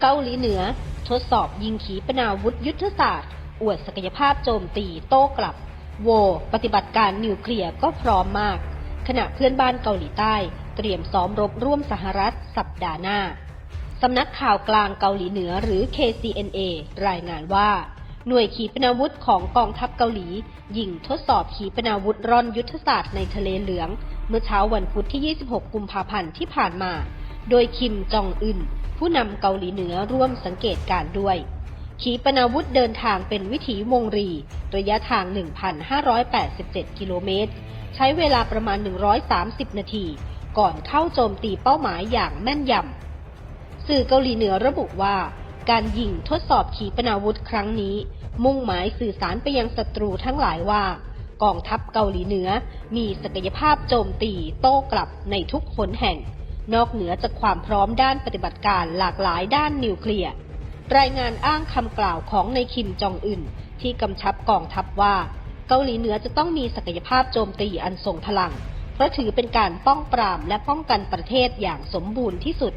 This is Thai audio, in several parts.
เกาหลีเหนือ ทดสอบยิงขีปนาวุธยุทธศาสตร์ อวดศักยภาพโจมตีโต้กลับ โว ปฏิบัติการนิวเคลียร์ก็พร้อมมาก ขณะเพื่อนบ้านเกาหลีใต้ เตรียมซ้อมรบร่วมสหรัฐสัปดาห์หน้า สำนักข่าวกลางเกาหลีเหนือหรือ KCNA รายงานว่า หน่วยขีปนาวุธของกองทัพเกาหลี ยิงทดสอบขีปนาวุธร่อนยุทธศาสตร์ในทะเลเหลือง เมื่อเช้าวันพุธที่ 26 กุมภาพันธ์ที่ผ่านมา โดยคิมจองอึนผู้นำเกาหลีเหนือร่วมสังเกตการ์ด้วย ขีปนาวุธเดินทางเป็นวิถีวงรี ระยะทาง 1,587 กิโลเมตร ใช้เวลาประมาณ 130 นาที ก่อนเข้าโจมตีเป้าหมายอย่างแม่นยำ สื่อเกาหลีเหนือระบุว่า การยิงทดสอบขีปนาวุธครั้งนี้ มุ่งหมายสื่อสารไปยังศัตรูทั้งหลายว่ากองทัพเกาหลีเหนือมีศักยภาพโจมตีโต้กลับในทุกหนแห่ง นอกเหนือจากความพร้อมด้านปฏิบัติการหลากหลายด้านนิวเคลียร์ รายงานอ้างคำกล่าวของนายคิมจองอึนที่กำชับกองทัพว่า เกาหลีเหนือจะต้องมีศักยภาพโจมตีอันทรงพลัง เพราะถือเป็นการป้องปรามและป้องกันประเทศอย่างสมบูรณ์ที่สุด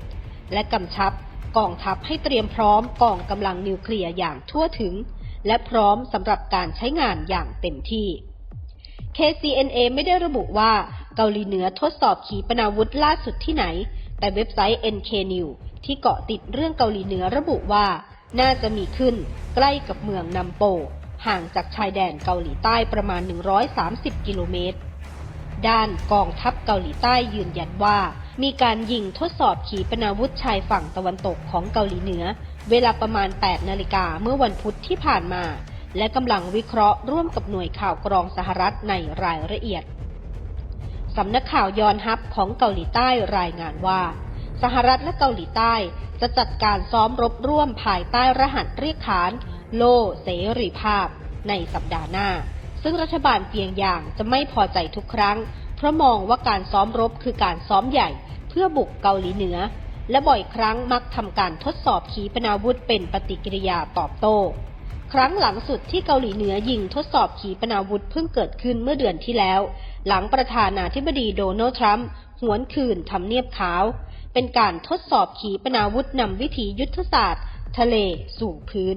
และกำชับกองทัพให้เตรียมพร้อมกองกำลังนิวเคลียร์อย่างทั่วถึง และพร้อมสำหรับการใช้งานอย่างเต็มที่ KCNA ไม่ได้ระบุว่า เกาหลีเหนือทดสอบขีปนาวุธล่าสุดที่ไหน แต่เว็บไซต์ NK News ที่เกาะติดเรื่องเกาหลีเหนือระบุว่า น่าจะมีขึ้นใกล้กับเมืองนัมโป ห่างจากชายแดนเกาหลีใต้ประมาณ 130 กิโลเมตร ด้านกองทัพเกาหลีใต้ยืนยันว่า มีการยิงทดสอบขีปนาวุธชายฝั่งตะวันตกของเกาหลีเหนือ เวลาประมาณ 8 นาฬิกาเมื่อวันพุธที่ผ่านมา และกำลังวิเคราะห์ร่วมกับหน่วยข่าวกรองสหรัฐในรายละเอียด สำนักข่าวยอนฮับของเกาหลีใต้รายงานว่า สหรัฐและเกาหลีใต้จะจัดการซ้อมรบร่วมภายใต้รหัสเรียกขาน โลเสรีภาพ ในสัปดาห์หน้า ซึ่งรัฐบาลเปียงยางจะไม่พอใจทุกครั้ง เพราะมองว่าการซ้อมรบคือการซ้อมใหญ่ เพื่อบุกเกาหลีเหนือ และบ่อยครั้งมักทำการทดสอบขีปนาวุธเป็นปฏิกิริยาตอบโต้ ครั้งหลังสุดที่เกาหลีเหนือยิงทดสอบขีปนาวุธเพิ่งเกิดขึ้นเมื่อเดือนที่แล้ว หลังประธานาธิบดีโดนัลด์ทรัมป์หวนคืนทำเนียบขาว เป็นการทดสอบขีปนาวุธนำวิถียุทธศาสตร์ ทะเลสู่พื้น